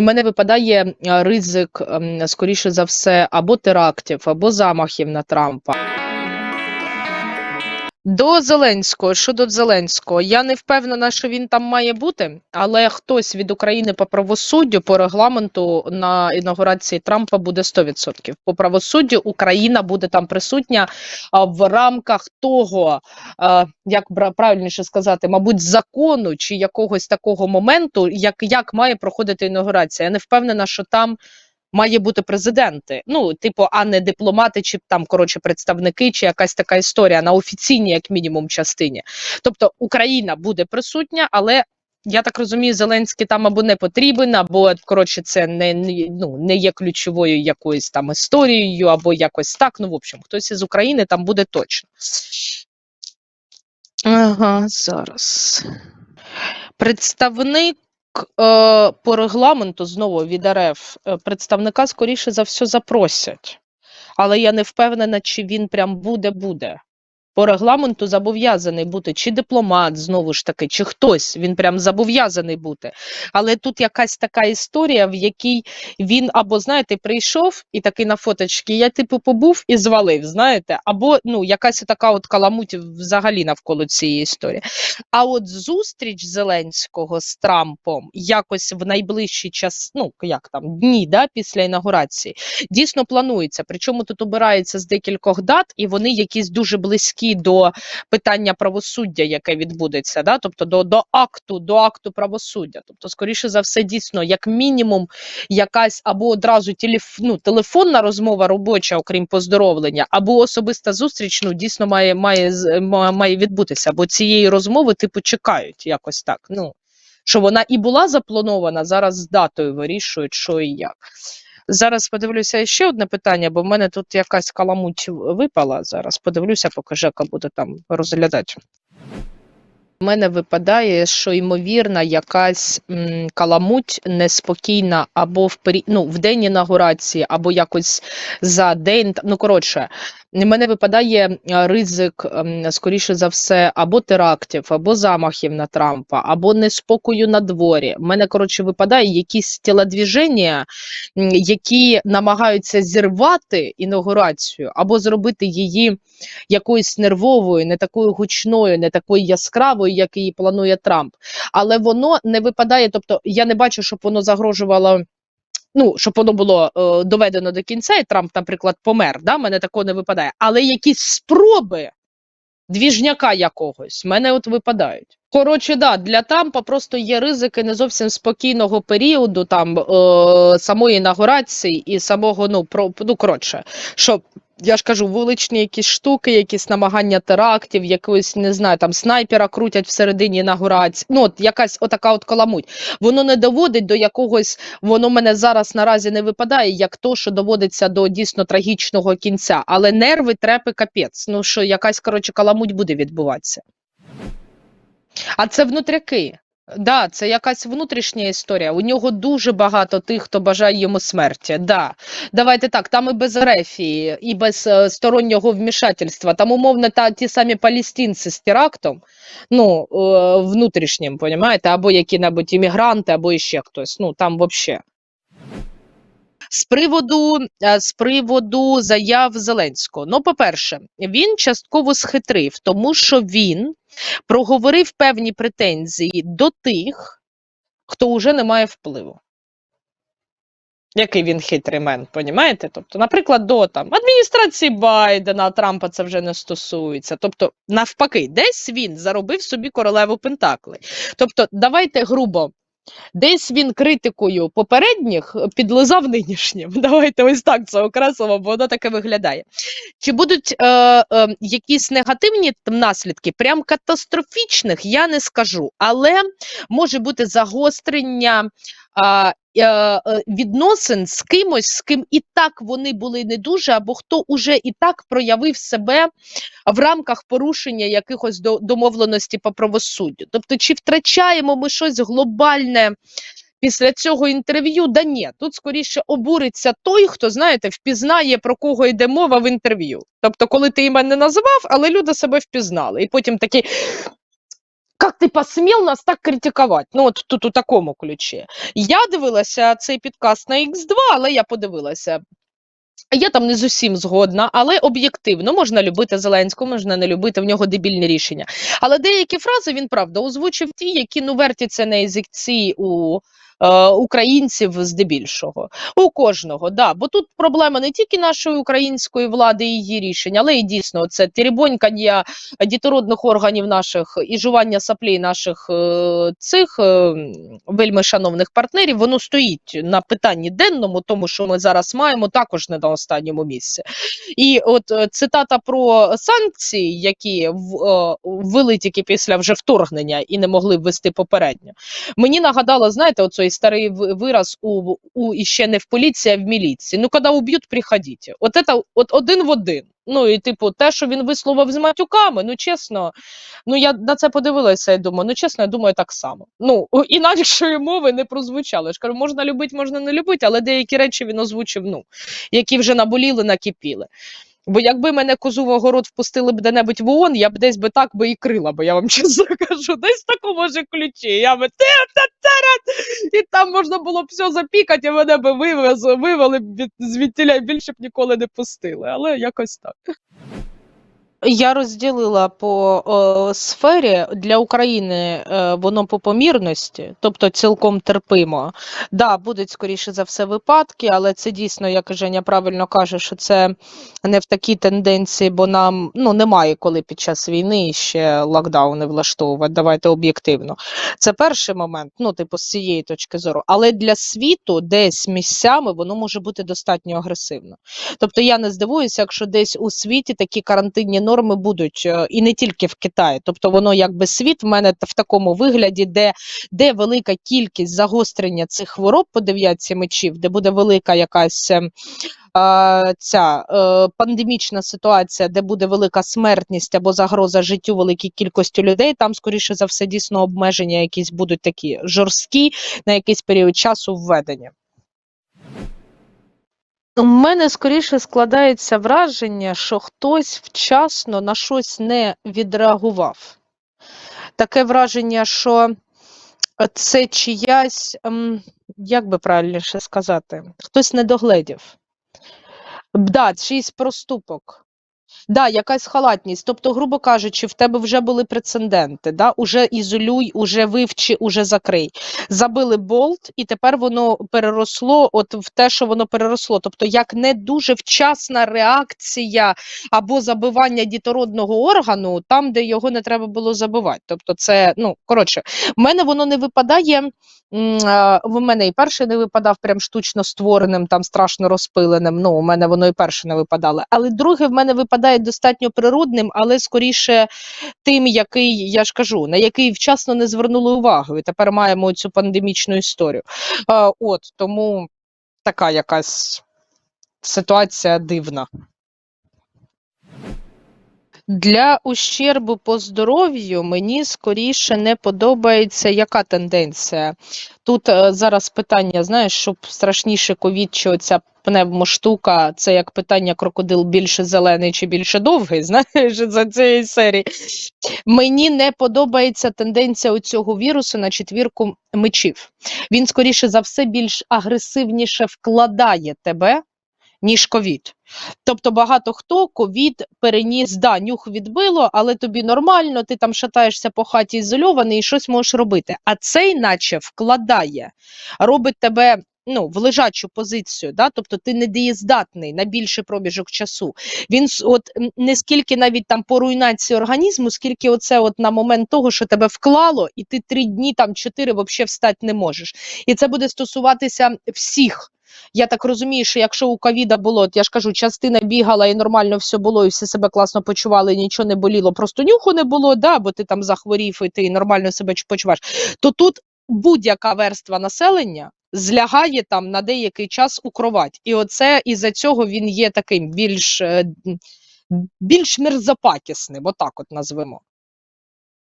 мене випадає е, ризик, ем, скоріше за все, або терактів, або замахів на Трампа. До Зеленського щодо Зеленського, я не впевнена, що він там має бути, але хтось від України по правосуддю по регламенту на інаугурації Трампа буде 100%. По правосуддю Україна буде там присутня а, в рамках того, а, як правильніше сказати, мабуть, закону чи якогось такого моменту, як, як має проходити інаугурація. Я не впевнена, що там має бути президенти. Ну, типу, а не дипломати, чи там коротше представники, чи якась така історія на офіційній, як мінімум, частині. Тобто Україна буде присутня, але. Я так розумію, Зеленський там або не потрібен, або коротше, це не, ну, не є ключовою якоюсь там історією, або якось так. Ну, в общем, хтось із України там буде точно. Ага, зараз. Представник е, по регламенту знову від РФ е, представника скоріше за все запросять. Але я не впевнена, чи він прям буде-буде. По регламенту зобов'язаний бути чи дипломат, знову ж таки, чи хтось, він прям зобов'язаний бути. Але тут якась така історія, в якій він або, знаєте, прийшов і такий на фоточки, я типу побув і звалив, знаєте, або ну, якась така от каламуть взагалі навколо цієї історії. А от зустріч Зеленського з Трампом якось в найближчий час, ну як там, дні да, після інаугурації, дійсно планується. Причому тут обирається з декількох дат, і вони якісь дуже близькі до питання правосуддя, яке відбудеться, да? тобто до, до акту, до акту правосуддя. Тобто, скоріше за все, дійсно, як мінімум, якась або одразу телеф, ну, телефонна розмова робоча, окрім поздоровлення, або особиста зустріч, ну дійсно має, має, має відбутися, бо цієї розмови, типу, чекають якось так. Ну що вона і була запланована, зараз з датою вирішують, що і як. Зараз подивлюся ще одне питання, бо в мене тут якась каламуть випала. Зараз подивлюся, поки Жека буде там розглядати. У мене випадає, що ймовірна якась каламуть неспокійна або в пері... ну, в день інаугурації, або якось за день. Ну коротше, в мене випадає е, ризик, ем, скоріше за все, або терактів, або замахів на Трампа, або неспокою на дворі. У мене коротше випадає якісь тілодвіження, які намагаються зірвати інаугурацію, або зробити її якоюсь нервовою, не такою гучною, не такою яскравою, як її планує Трамп. Але воно не випадає. Тобто, я не бачу, щоб воно загрожувало. Ну, щоб воно було е, доведено до кінця, і Трамп, наприклад, помер. Да? Мене такого не випадає. Але якісь спроби двіжняка якогось мене от випадають. Коротше, да, для Трампа просто є ризики не зовсім спокійного періоду, там е, самої інаугурації і самого, ну про ну коротше, що я ж кажу, вуличні якісь штуки, якісь намагання терактів, якогось не знаю, там снайпера крутять всередині інаугурації. Ну, от якась отака от каламуть. Воно не доводить до якогось, воно мене зараз наразі не випадає, як то, що доводиться до дійсно трагічного кінця. Але нерви трепи капець. Ну що якась коротше каламуть буде відбуватися. А це внутряки. Да, це якась внутрішня історія. У нього дуже багато тих, хто бажає йому смерті. Да. Давайте так, там і без рефії, і без е, стороннього вмішательства. Там, умовно, та ті самі палістинці з терактом, ну, е, внутрішнім, понімаєте, або які-небудь іммігранти, або іще хтось. Ну, там взагалі. З приводу, е, з приводу заяв Зеленського. Ну, по-перше, він частково схитрив, тому що він проговорив певні претензії до тих, хто вже не має впливу. Який він хитрий мен, понімаєте? Тобто, наприклад, до там адміністрації Байдена, Трампа це вже не стосується. Тобто, навпаки, десь він заробив собі королеву Пентакли. Тобто, давайте грубо. Десь він критикою попередніх підлизав нинішнім. Давайте ось так це окреслимо, бо воно таке виглядає. Чи будуть е, е, якісь негативні наслідки? Прям катастрофічних я не скажу, але може бути загострення е, е, відносин з кимось, з ким і так вони були не дуже, або хто уже і так проявив себе в рамках порушення якихось до, домовленості по правосуддю. Тобто, чи втрачаємо ми щось глобальне? Після цього інтерв'ю, да ні, тут скоріше обуриться той, хто, знаєте, впізнає, про кого йде мова в інтерв'ю. Тобто, коли ти імен не називав, але люди себе впізнали. І потім такий Як ти посмів нас так критикувати? Ну, от тут у такому ключі. Я дивилася цей підкаст на X2, але я подивилася. Я там не з усім згодна, але об'єктивно можна любити Зеленського, можна не любити в нього дебільні рішення. Але деякі фрази він правда озвучив ті, які ну вертяться на язикці у українців здебільшого. У кожного, да. Бо тут проблема не тільки нашої української влади і її рішень, але і дійсно це теребонькання дітородних органів наших і жування саплей наших е, цих е, вельми шановних партнерів. Воно стоїть на питанні денному, тому що ми зараз маємо також не на останньому місці. І от е, цитата про санкції, які е, ввели тільки після вже вторгнення і не могли ввести попередньо. Мені нагадало, знаєте, оцей старий ви- вираз у, у іще не в поліції, а в міліції. Ну, коли уб'ють, приходіть. От це от один в один. Ну і типу, те, що він висловив з матюками, ну чесно, ну я на це подивилася і думаю, ну чесно, я думаю так само. Ну інакшої мови не прозвучало. Я ж кажу, можна любити, можна не любити, але деякі речі він озвучив, ну, які вже наболіли, накипіли. Бо якби мене козу в огород впустили б де-небудь в ООН, я б десь би так би і крила, бо я вам чесно кажу, десь в такому ж ключі. Я би і там можна було б все запікати, і мене би вивез, вивели б від звідтіля і більше б ніколи не пустили. Але якось так. Я розділила по е, сфері для України е, воно по помірності, тобто цілком терпимо. Да, будуть скоріше за все випадки, але це дійсно, як Женя правильно каже, що це не в такій тенденції, бо нам ну немає коли під час війни ще локдауни влаштовувати. Давайте об'єктивно. Це перший момент, ну типу з цієї точки зору. Але для світу десь місцями воно може бути достатньо агресивно. Тобто я не здивуюся, якщо десь у світі такі карантинні норми будуть, е, і не тільки в Китаї. Тобто воно якби світ в мене в такому вигляді, де, де велика кількість загострення цих хвороб по дев'ятці мечів, де буде велика якась. ем, Ця е, пандемічна ситуація, де буде велика смертність або загроза життю великій кількості людей, там, скоріше за все, дійсно обмеження якісь будуть такі жорсткі на якийсь період часу введені. У мене скоріше складається враження, що хтось вчасно на щось не відреагував. Таке враження, що це чиясь, ем, як би правильніше сказати, хтось не догледів. Да, чийсь проступок. Да, якась халатність. Тобто, грубо кажучи, в тебе вже були прецеденти, да? уже ізолюй, уже вивчи, уже закрий. Забили болт, і тепер воно переросло от в те, що воно переросло. Тобто, як не дуже вчасна реакція або забивання дітородного органу там, де його не треба було забивати. Тобто, це, ну, коротше, в мене воно не випадає. В мене і перший не випадав прям штучно створеним, там страшно розпиленим. Ну, у мене воно і перше не випадало. Але друге в мене випадає достатньо природним, але скоріше тим, який я ж кажу, на який вчасно не звернули увагу. І тепер маємо цю пандемічну історію. От тому така якась ситуація дивна. Для ущербу по здоров'ю мені скоріше не подобається яка тенденція. Тут е, зараз питання, знаєш, щоб страшніше ковід чи оця пневмоштука, це як питання крокодил більше зелений чи більше довгий, знаєш, за цієї серії. Мені не подобається тенденція у цього вірусу на четвірку мечів. Він, скоріше за все, більш агресивніше вкладає тебе, ніж ковід. Тобто багато хто ковід переніс, да, нюх відбило, але тобі нормально, ти там шатаєшся по хаті ізольований і щось можеш робити. А цей, наче, вкладає, робить тебе. Ну, в лежачу позицію, да? тобто ти не дієздатний на більший проміжок часу. Він от не скільки навіть там по руйнації організму, скільки оце от на момент того, що тебе вклало, і ти три дні, там чотири взагалі встати не можеш. І це буде стосуватися всіх. Я так розумію, що якщо у ковіда було, я ж кажу, частина бігала і нормально все було, і всі себе класно почували, і нічого не боліло, просто нюху не було, да, бо ти там захворів і ти нормально себе почуваєш, то тут будь-яка верства населення злягає там на деякий час у кровать. І оце із-за цього він є таким більш, е, більш мерзопакісним, отак от назвемо.